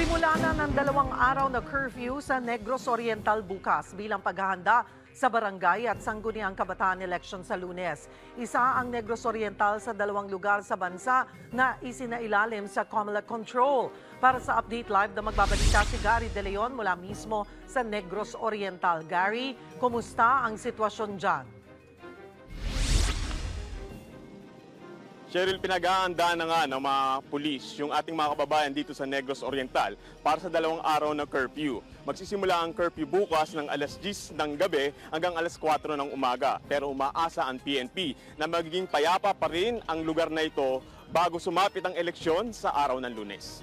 Simula na ng dalawang araw na curfew sa Negros Oriental bukas bilang paghahanda sa barangay at sangguniang kabataan election sa lunes. Isa ang Negros Oriental sa dalawang lugar sa bansa na isinailalim sa COMELEC control. Para sa Update Live na magbabalita si Gary De Leon mula mismo sa Negros Oriental. Gary, kumusta ang sitwasyon dyan? Cheryl, pinag-aanda na nga ng mga pulis yung ating mga kababayan dito sa Negros Oriental para sa dalawang araw na curfew. Magsisimula ang curfew bukas ng alas 10 ng gabi hanggang alas 4 ng umaga. Pero umaasa ang PNP na magiging payapa pa rin ang lugar na ito bago sumapit ang eleksyon sa araw ng lunes.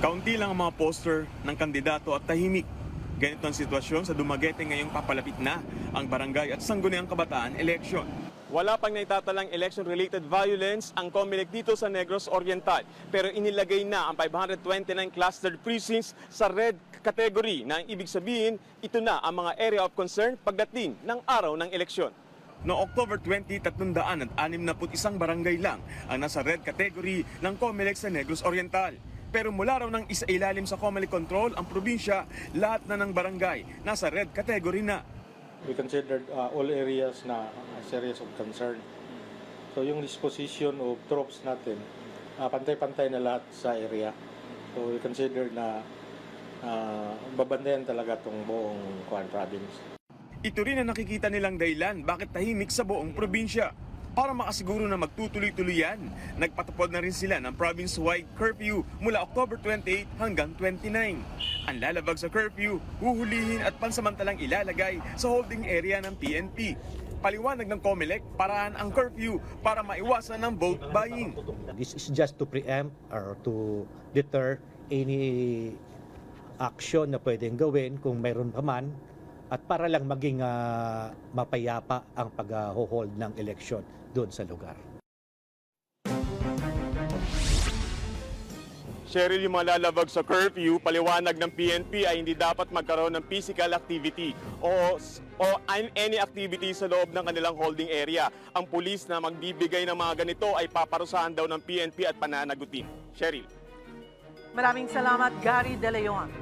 Kaunti lang ang mga poster ng kandidato at tahimik. Ganito ang sitwasyon sa Dumaguete ngayong papalapit na ang barangay at sangguniang kabataan election. Wala pang naitatalang election-related violence ang COMELEC dito sa Negros Oriental. Pero inilagay na ang 529 clustered precincts sa red category na ibig sabihin, ito na ang mga area of concern pagdating ng araw ng eleksyon. Noong October 20, 361 barangay lang ang nasa red category ng COMELEC sa Negros Oriental. Pero mula raw ng isa ilalim sa COMELEC control ang probinsya, lahat na ng barangay nasa red category na. We considered uh, all areas na as areas of concern. So yung disposition of troops natin, uh, pantay-pantay na lahat sa area. So we consider na uh, babandayan talaga itong buong Kuan province. Ito rin ang nakikita nilang dahilan bakit tahimik sa buong probinsya. Para makasiguro na magtutuloy-tuloy yan, nagpatupad na rin sila ng province-wide curfew mula October 28 hanggang 29. Ang lalabag sa curfew, huhulihin at pansamantalang ilalagay sa holding area ng PNP. Paliwanag ng COMELEC, paraan ang curfew para maiwasan ng vote buying. This is just to preempt or to deter any action na pwedeng gawin kung mayroon pa man at para lang maging ah, mapayapa ang pag-hold ng eleksyon doon sa lugar. Cheryl, yung mga lalabag sa curfew, paliwanag ng PNP ay hindi dapat magkaroon ng physical activity o, o an- any activity sa loob ng kanilang holding area. Ang pulis na magbibigay ng mga ganito ay paparusahan daw ng PNP at pananagutin. Cheryl. Maraming salamat, Gary De Leon.